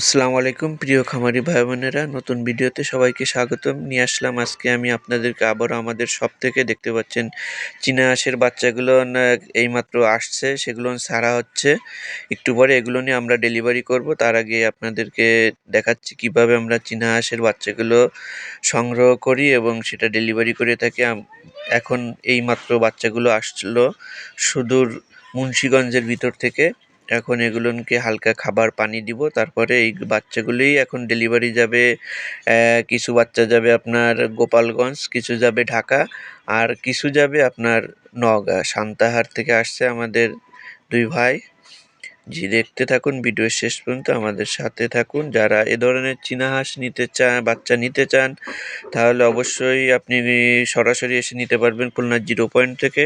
আসসালামু আলাইকুম, প্রিয় খামারি ভাই বোনেরা নতুন ভিডিওতে সবাইকে স্বাগতম। নিয়ে আসলাম আজকে আমি আপনাদেরকে আবারও আমাদের সব থেকে দেখতে পাচ্ছেন চীনা হাঁসের বাচ্চাগুলো এইমাত্র আসছে। সেগুলো ছাড়া হচ্ছে। একটু পরে এগুলো নিয়ে আমরা ডেলিভারি করব। তার আগে আপনাদেরকে দেখাচ্ছি কীভাবে আমরা চীনা হাঁসের বাচ্চাগুলো সংগ্রহ করি এবং সেটা ডেলিভারি করে থাকি। এখন এইমাত্র বাচ্চাগুলো আসলো সুদূর মুন্সীগঞ্জের ভিতর থেকে। এখন এগুলোকে হালকা খাবার পানি দিব, তারপরে এই বাচ্চাগুলি এখন ডেলিভারি যাবে কিছু বাচ্চা যাবে আপনার গোপালগঞ্জ, কিছু যাবে ঢাকা, আর কিছু যাবে আপনার নওগাঁ। সান্তাহার থেকে আসছে আমাদের দুই ভাই। জি, দেখতে থাকুন, ভিডিও শেষ পর্যন্ত আমাদের সাথে থাকুন। যারা এ ধরনের চীনা হাঁস নিতে চান, বাচ্চা নিতে চান, তাহলে অবশ্যই আপনি সরাসরি এসে নিতে পারবেন খুলনা জিরো পয়েন্ট থেকে।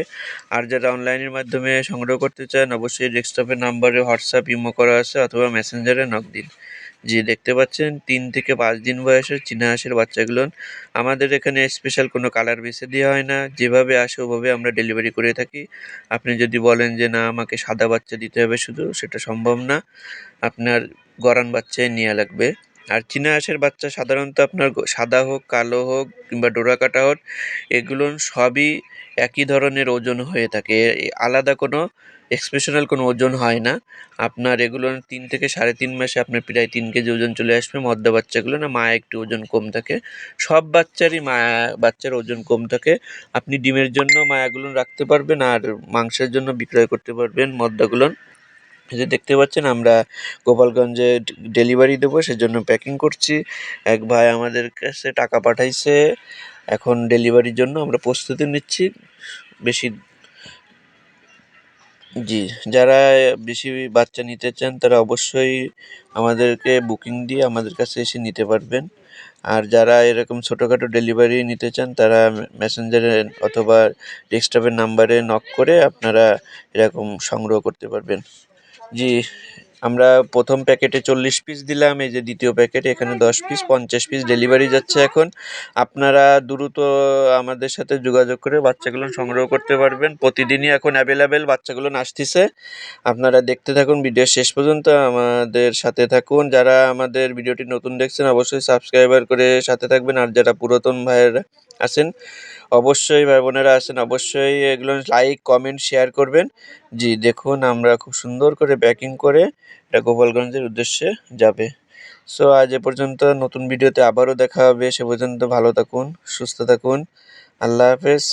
আর যারা অনলাইনের মাধ্যমে সংগ্রহ করতে চান, অবশ্যই ডেস্কটপের নাম্বারে হোয়াটসঅ্যাপ ইমো করা আছে, অথবা মেসেঞ্জারে নক দিন। জি দেখতে পাচ্ছেন, তিন থেকে পাঁচ দিন বয়সের চীনা হাঁসের বাচ্চাগুলো। আমাদের এখানে স্পেশাল কোনো কালার বেছে দেওয়া হয় না, যেভাবে আসে ওভাবে আমরা ডেলিভারি করে থাকি। আপনি যদি বলেন যে, না, আমাকে সাদা বাচ্চা দিতে হবে শুধু, সেটা সম্ভব না। আপনার গরান বাচ্চাই নেওয়া লাগবে। আর চীনা হাঁসের বাচ্চা সাধারণত আপনার সাদা হোক, কালো হোক, কিংবা ডোরা কাটা হোক, এগুলো সবই একই ধরনের ওজন হয়ে থাকে। আলাদা কোনো এক্সপেশনাল কোনো ওজন হয় না। আপনার এগুলো তিন থেকে সাড়ে তিন মাসে আপনার প্রায় তিন কেজি ওজন চলে আসবে। মদ্দা বাচ্চাগুলো না মায়া একটু ওজন কম থাকে। সব বাচ্চারই মায়া বাচ্চার ওজন কম থাকে। আপনি ডিমের জন্য মায়াগুলো রাখতে পারবেন আর মাংসের জন্য বিক্রয় করতে পারবেন মদ্দাগুলো যে দেখতে পাচ্ছেন, আমরা গোপালগঞ্জে ডেলিভারি দেবো, সেজন্য প্যাকিং করছি। এক ভাই আমাদের কাছে টাকা পাঠাইছে। এখন ডেলিভারির জন্য আমরা প্রস্তুতি নিচ্ছি। বেশি জি, যারা বেশি বাচ্চা নিতে চান, তারা অবশ্যই আমাদেরকে বুকিং দিয়ে আমাদের কাছে এসে নিতে পারবেন। আর যারা এরকম ছোটোখাটো ডেলিভারি নিতে চান, তারা মেসেঞ্জারে অথবা ডেস্কটপের নাম্বারে নক করে আপনারা এরকম সংগ্রহ করতে পারবেন। জি আমরা প্রথম প্যাকেটে চল্লিশ পিস দিলাম, এই যে দ্বিতীয় প্যাকেটে, এখানে দশ পিস পঞ্চাশ পিস ডেলিভারি যাচ্ছে এখন। আপনারা দ্রুত আমাদের সাথে যোগাযোগ করে বাচ্চাগুলো সংগ্রহ করতে পারবেন। প্রতিদিনই এখন অ্যাভেলেবেল বাচ্চাগুলো আসতেছে আপনারা দেখতে থাকুন ভিডিও শেষ পর্যন্ত আমাদের সাথে থাকুন। যারা আমাদের ভিডিওটি নতুন দেখছেন, অবশ্যই সাবস্ক্রাইবার করে সাথে থাকবেন। আর যারা পুরাতন ভাইয়েরা আছেন, অবশ্যই ভাই বোনেরা আছেন, অবশ্যই এগুলো লাইক কমেন্ট শেয়ার করবেন। জি, দেখুন, আমরা খুব সুন্দর করে প্যাকিং করে এটা গোপালগঞ্জের উদ্দেশ্যে যাবে। সো আজ এ পর্যন্ত নতুন ভিডিওতে আবারও দেখা হবে। সে পর্যন্ত ভালো থাকুন, সুস্থ থাকুন। আল্লাহ হাফেজ।